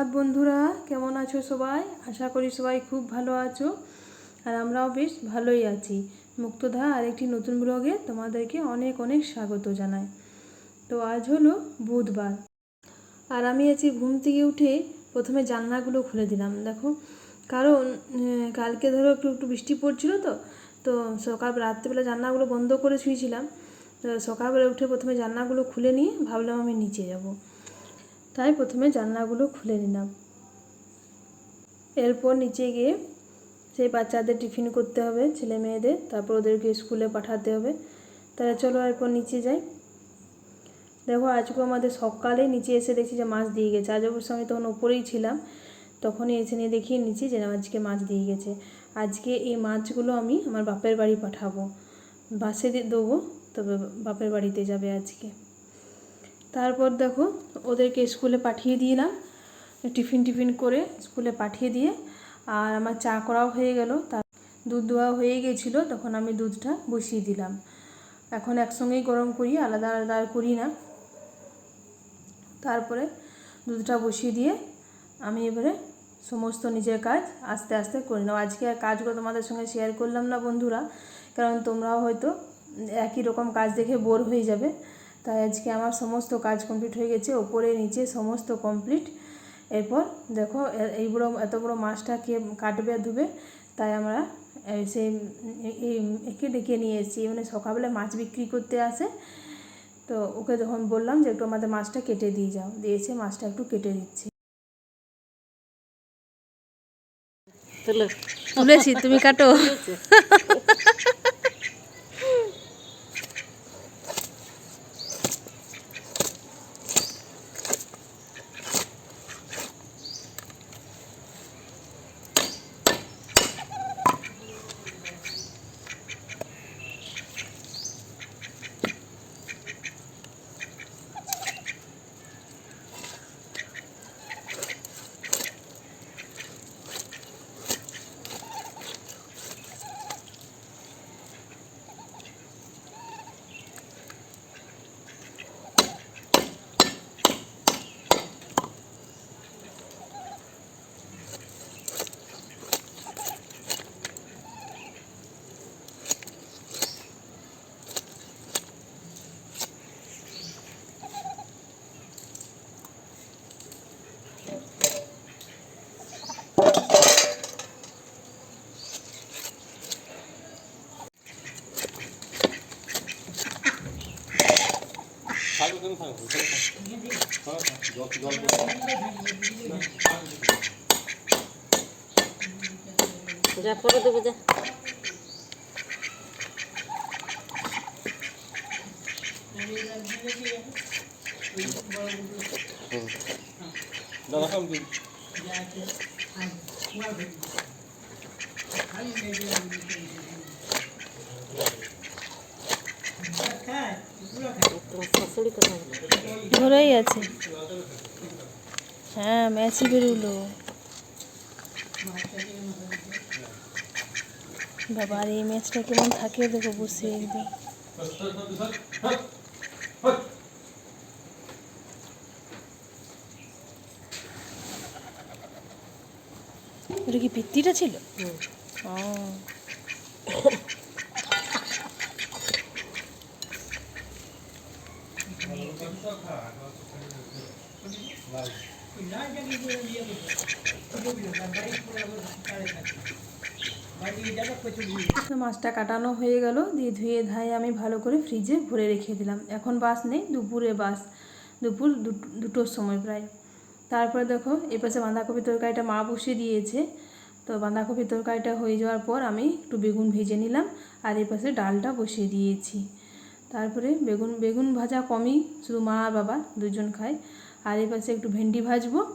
সুপ্রভাত বন্ধুরা। কেমন আছো সবাই? আশা করি সবাই খুব ভালো আছো আর আমরাও বেশ ভালোই আছি। মুক্তধা আরেকটি নতুন ব্লগে তোমাদেরকে অনেক অনেক স্বাগত জানাই। তো আজ হলো বুধবার। আর আমি আছি ঘুম থেকে উঠে প্রথমে জানলাগুলো খুলে দিলাম। দেখো, কারণ কালকে ধরো একটু একটু বৃষ্টি পড়ছিল তো তো সকাল, রাত্রেবেলা জানলাগুলো বন্ধ করে শুয়েছিলাম। তো সকালবেলা উঠে প্রথমে জানলাগুলো খুলে নিয়ে ভাবলাম আমি নিচে যাব। তাই প্রথমে জানলাগুলো খুলে নিলাম। এরপর নিচে গিয়ে সেই বাচ্চাদের টিফিন করতে হবে, ছেলে মেয়েদের, তারপর ওদেরকে স্কুলে পাঠাতে হবে। তাহলে চলো এরপর নিচে যাই। দেখো, আজকে আমাদের সকালে নিচে এসে দেখছি যে মাছ দিয়ে গেছে। আজ অবশ্য আমি তখন ওপরেই ছিলাম। তখনই এসে নিয়ে দেখি নিচে যে আজকে মাছ দিয়ে গেছে। আজকে এই মাছগুলো আমি আমার বাপের বাড়ি পাঠাবো। বাসে দেবো, তবে বাপের বাড়িতে যাবে আজকে। তারপর দেখো ওদেরকে স্কুলে পাঠিয়ে দিলাম। টিফিন টিফিন করে স্কুলে পাঠিয়ে দিয়ে আর আমার চা করাও হয়ে গেল। তার দুধ দেওয়া হয়ে গেছিল, তখন আমি দুধটা বসিয়ে দিলাম। এখন একসঙ্গেই গরম করি, আলাদা আলাদা করি না। তারপরে দুধটা বসিয়ে দিয়ে আমি এবারে সমস্ত নিজের কাজ আস্তে আস্তে করে নেব। আজকে আর কাজগুলো তোমাদের সঙ্গে শেয়ার করলাম না বন্ধুরা, কারণ তোমরাও হয়তো একই রকম কাজ দেখে বোর হয়ে যাবে। তাই আজকে আমার সমস্ত কাজ কমপ্লিট হয়ে গেছে ওপরে নিচে সমস্ত কমপ্লিট এরপর দেখো এই বড়ো এত বড়ো মাছটা কে কাটবে ধুবে তাই আমরা সেই এই একে ডেকে নিয়ে এসেছি। মানে সকালবেলা মাছ বিক্রি করতে আসে তো ওকে যখন বললাম যে একটু আমাদের মাছটা কেটে দিয়ে যাও। দিয়েছে মাছটা একটু কেটে দিচ্ছি। তুলো তুলেছি তুমি কাটো। যা পরে দেবো যা। তোমার ঘরেই আছে। হ্যাঁ ম্যাচই বেরোলো। বাবা আর এই ম্যাচটা কেমন থাকে দেখো বসে একদম ওটা কি ভিত্তিটা ছিল? ও তো মাছটা কাটানো হয়ে গেল, দিয়ে ধুয়ে ধায়ে আমি ভালো করে ফ্রিজে ভরে রেখে দিলাম। এখন বাস নেই, দুপুরে বাস, দুপুর দুটো- দুটোর সময় প্রায়। তারপরে দেখো এপাশে বাঁধাকপি তরকারিটা মা বসিয়ে দিয়েছে। তো বাঁধাকপি তরকারিটা হয়ে যাওয়ার পর আমি একটু বেগুন ভেজে নিলাম, আর এপাশে ডালটা বসিয়ে দিয়েছি। তারপরে বেগুন বেগুন ভাজা কমই, শুধু মা আর বাবা দুজন খায়। আর এই পাশে একটু ভেন্ডি ভাজবো।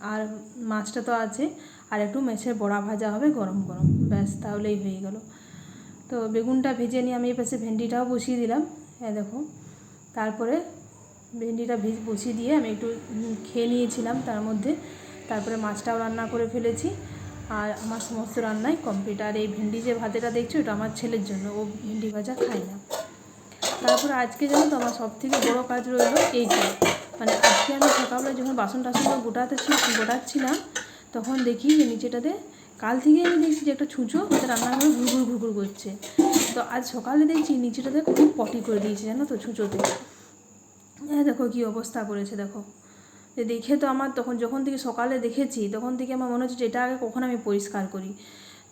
আর মাছটা তো আছে। আর একটু মেছের বড়া ভাজা হবে গরম গরম। ব্যাস, তাহলেই হয়ে গেল। তো বেগুনটা ভেজে নিয়ে আমি এই পাশে ভেন্ডিটাও বসিয়ে দিলাম। হ্যাঁ দেখো। তারপরে ভেন্ডিটা ভেজ, বসিয়ে দিয়ে আমি একটু খেয়ে নিয়েছিলাম তার মধ্যে। তারপরে মাছটাও রান্না করে ফেলেছি। আর আমার সমস্ত রান্নাই কমপ্লিট আর এই ভেন্ডি যে ভাতেটা দেখছ ওটা আমার ছেলের জন্য। ও ভেন্ডি ভাজা খায় না। তারপরে আজকে জানো তো আমার সব থেকে বড়ো কাজ রইল এইটা। মানে আজকে আমি সকালবেলা যখন বাসন টাসন গোটাতে গোটাচ্ছিলাম, তখন দেখি যে নিচেটাতে কাল থেকে আমি দেখছি যে একটা ছুঁচো ওটা রান্নাঘরে ঘুরঘুর ঘুরঘুর করছে। তো আজ সকালে দেখছি নিচেটাতে খুব পটি করে দিয়েছে, জানো তো ছুঁচোতে। হ্যাঁ দেখো কী অবস্থা করেছে, দেখো। দেখে তো আমার তখন যখন থেকে সকালে দেখেছি, তখন থেকে আমার মনে হচ্ছে যে এটা আগে কখন আমি পরিষ্কার করি।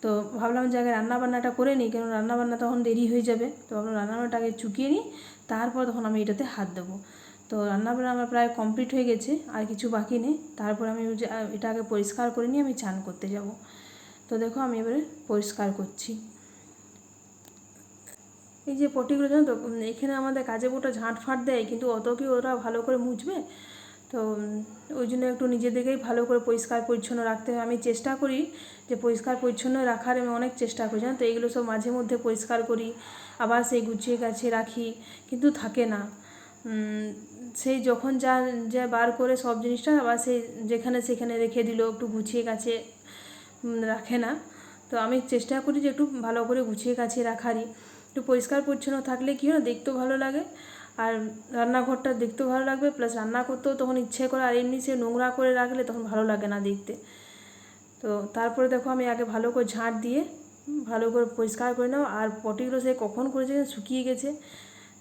তো ভাবলাম যে আগে রান্নাবান্নাটা করে নিই কেন রান্নাবান্না তখন দেরি হয়ে যাবে। তো ভাবলাম রান্নাবান্নাটা আগে চুকিয়ে নিই, তারপর তখন আমি এটাতে হাত দেবো। তো রান্নাবান্না আমার প্রায় কমপ্লিট হয়ে গেছে, আর কিছু বাকি নেই। তারপর আমি এটা আগে পরিষ্কার করে নিয়ে আমি চান করতে যাব। তো দেখো আমি এবারে পরিষ্কার করছি। এই যে পটিগুলো জানো তো এখানে আমাদের কাজে বোটা ঝাঁট ফাট দেয়, কিন্তু অত কি ওরা ভালো করে মুছবে? তো ওই জন্য একটু নিজেদেরকেই ভালো করে পরিষ্কার পরিচ্ছন্ন রাখতে হয়। আমি চেষ্টা করি যে পরিষ্কার পরিচ্ছন্ন রাখার, আমি অনেক চেষ্টা করি, জানো তো? এগুলো সব মাঝে মধ্যে পরিষ্কার করি, আবার সেই গুছিয়ে গাছে রাখি, কিন্তু থাকে না। সেই যখন যা যা বার করে সব জিনিসটা আবার সেই যেখানে সেখানে রেখে দিল, একটু গুছিয়ে গাছে রাখে না। তো আমি চেষ্টা করি যে একটু ভালো করে গুছিয়ে গাছে রাখারই। একটু পরিষ্কার পরিচ্ছন্ন থাকলে কী হয় দেখতেও ভালো লাগে। আর রান্নাঘরটা দেখতেও ভালো লাগবে প্লাস রান্না করতেও তখন ইচ্ছে করে, আর এমনি সে নোংরা করে রাখলে তখন ভালো লাগে না দেখতে। তো তারপরে দেখো আমি আগে ভালো করে ঝাঁট দিয়ে ভালো করে পরিষ্কার করে নাও, আর পটিগুলো সে কখন করেছে শুকিয়ে গেছে।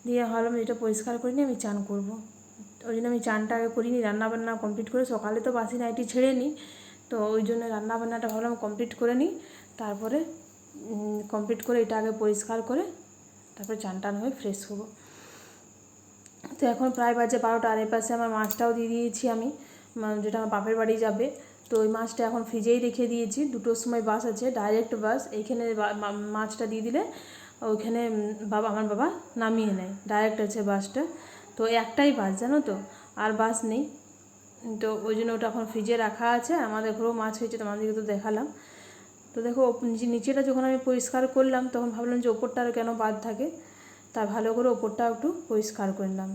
দিয়ে ভাবলাম এটা পরিষ্কার করে নিয়ে আমি চান করব। ওই জন্য আমি চানটা আগে করিনি, রান্নাবান্না কমপ্লিট করে, সকালে তো বাসি নাইটি ছেড়ে নিই তো ওই জন্য রান্নাবান্নাটা ভাবলাম কমপ্লিট করে নিই। তারপরে কমপ্লিট করে এটা আগে পরিষ্কার করে, তারপরে চান টান হয়ে ফ্রেশ হব। তো এখন প্রায় বাজে বারোটা, আর পাশে আমার মাছটাও দিয়ে দিয়েছি আমি যেটা আমার বাপের বাড়ি যাবে। তো ওই মাছটা এখন ফ্রিজেই রেখে দিয়েছি, দুটোর সময় বাস আছে ডাইরেক্ট বাস, এইখানে মাছটা দিয়ে দিলে ওইখানে বাবা, আমার বাবা নামিয়ে নেয় ডাইরেক্ট আছে বাসটা। তো একটাই বাস, জানো তো, আর বাস নেই। তো ওই জন্য ওটা এখন ফ্রিজে রাখা আছে, আমাদের ঘরেও মাছ হয়েছে, তোমাদেরকে তো দেখালাম। তো দেখো নিচেটা যখন আমি পরিষ্কার করলাম, তখন ভাবলাম যে ওপরটা আর কেন বাদ থাকে। তা ভালো করে ওপরটাও একটু পরিষ্কার করে নিলাম।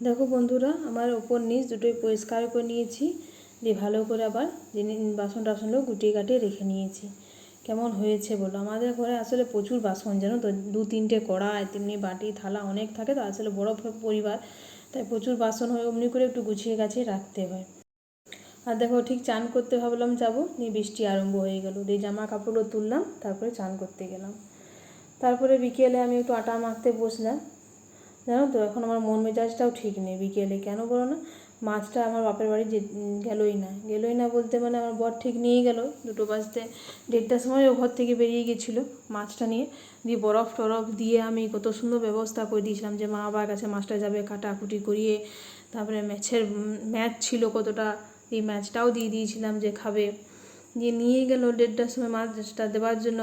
দেখো বন্ধুরা, আমার ওপর নিচ দুটোই পরিষ্কার করে নিয়েছি। দিয়ে ভালো করে আবার বাসন টাসনও গুটিয়ে কাটিয়ে রেখে নিয়েছি। কেমন হয়েছে বলো? আমাদের ঘরে আসলে প্রচুর বাসন, জানো তো? দু তিনটে কড়াই, তেমনি বাটি, থালা অনেক থাকে তো, আসলে বড় পরিবার। তাই প্রচুর বাসন হয়, অমনি করে একটু গুছিয়ে গাছিয়ে রাখতে হয়। আর দেখো, ঠিক চান করতে ভাবলাম যাব, নিয়ে বৃষ্টি আরম্ভ হয়ে গেল। দিয়ে জামা কাপড়গুলো তুললাম, তারপরে চান করতে গেলাম। তারপরে বিকেলে আমি একটু আটা মাখতে বসলাম। জানো তো, এখন আমার মন মেজাজটাও ঠিক নেই বিকেলে। কেন বলো না? মাছটা আমার বাপের বাড়ি যে গেলোই না। গেলোই না বলতে মানে আমার বর ঠিক নিয়ে গেল। দুটো বাজতে দেড়টার সময় ও ঘর থেকে বেরিয়ে গেছিল মাছটা নিয়ে। দিয়ে বরফ টরফ দিয়ে আমি কত সুন্দর ব্যবস্থা করে দিয়েছিলাম যে মা বাবার কাছে মাছটা যাবে কাটাকুটি করিয়ে। তারপরে ম্যাচের ম্যাচ ছিল কতটা, এই ম্যাচটাও দিয়ে দিয়েছিলাম যে খাবে। দিয়ে নিয়ে গেল দেড়টার সময় মাছটা দেওয়ার জন্য।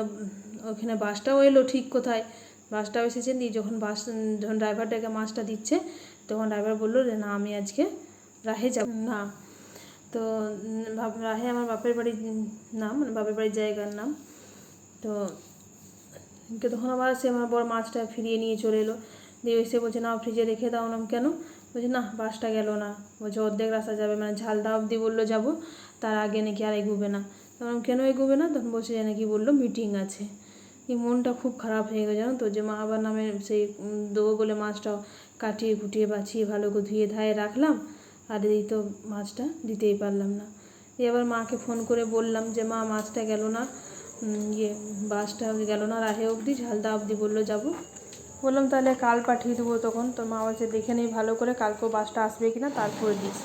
ওখানে বাসটাও এলো ঠিক কোথায়? বাসটাও এসেছে। দিয়ে যখন বাস যখন ড্রাইভারটাকে মাছটা দিচ্ছে, তখন ড্রাইভার বলল যে, না, আমি আজকে রাহে যাব না। তো রাহে আমার বাপের বাড়ির নাম মানে বাপের বাড়ির জায়গার নাম। তো তখন আবার সে আমার বড় মাছটা ফিরিয়ে নিয়ে চলে এলো। দিয়ে এসে বলছে না ফ্রিজে রেখে দাও না কেন? বলছে, না, বাসটা গেল না। বলছে, অর্ধেক রাস্তা যাবে। মানে ঝালদা অবধি বলল, যাব। তার আগে নাকি আর এগুবে না। তখন কেন এগুবে না? তখন বলছে যে, নাকি বলল মিটিং আছে। এই মনটা খুব খারাপ হয়ে গেল, জানো তো? যে মা আবার নামে সেই দেবো বলে মাছটা কাটিয়ে কুটিয়ে বাছিয়ে ভালো করে ধুয়ে ধায়ে রাখলাম। আর এই তো মাছটা দিতেই পারলাম না। এবার মাকে ফোন করে বললাম যে, মা, মাছটা গেল না। ইয়ে বাসটা গেল না রাহে অবধি, ঝালদা অবধি বলল, যাব। বললাম, তাহলে কাল পাঠিয়ে দেবো তখন। তোর মা বলছে, দেখে নেই ভালো করে, কালকেও বাসটা আসবে কিনা তারপরে দিস।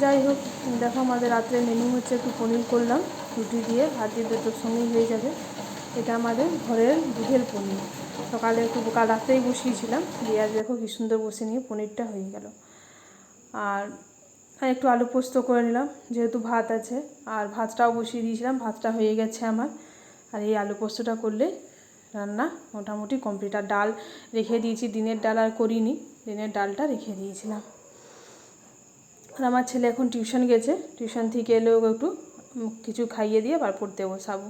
যাই হোক, দেখো আমাদের রাত্রে মেনু হচ্ছে একটু পনির করলাম, রুটি দিয়ে, ভাত দিয়ে দুটোর সঙ্গেই হয়ে যাবে। এটা আমাদের ঘরের দুধের পনির। সকালে একটু কাল রাত্রেই বসিয়েছিলাম, দিয়ে আজ দেখো কি সুন্দর বসে নিয়ে পনিরটা হয়ে গেল। আর আর একটু আলু পোস্ত করে নিলাম, যেহেতু ভাত আছে, আর ভাতটাও বসিয়ে দিয়েছিলাম, ভাতটা হয়ে গেছে আমার। আর এই আলু পোস্তটা করলে রান্না মোটামুটি কমপ্লিট। আর ডাল রেখে দিয়েছি, দিনের ডাল আর করিনি, দিনের ডালটা রেখে দিয়েছিলাম। আর আমার ছেলে এখন টিউশন গেছে, টিউশন থেকে এলেও একটু কিছু খাইয়ে দিয়ে বার পড়তে বসাবো।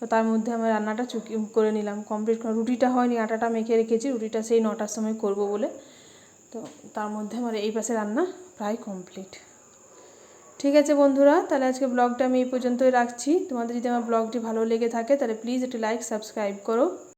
তো তার মধ্যে আমার রান্নাটা চুকি করে নিলাম। কমপ্লিট রুটিটা হয়নি, আটাটা মেখে রেখেছি, রুটিটা সেই নটার সময় করব বলে। তো তার মধ্যে আমার এই পাশে রান্না প্রায় কমপ্লিট। ঠিক আছে বন্ধুরা, তাহলে আজকে ব্লগটা আমি এই পর্যন্তই রাখছি। তোমাদের যদি আমার ব্লগটি ভালো লেগে থাকে, তাহলে প্লিজ একটু লাইক সাবস্ক্রাইব করো।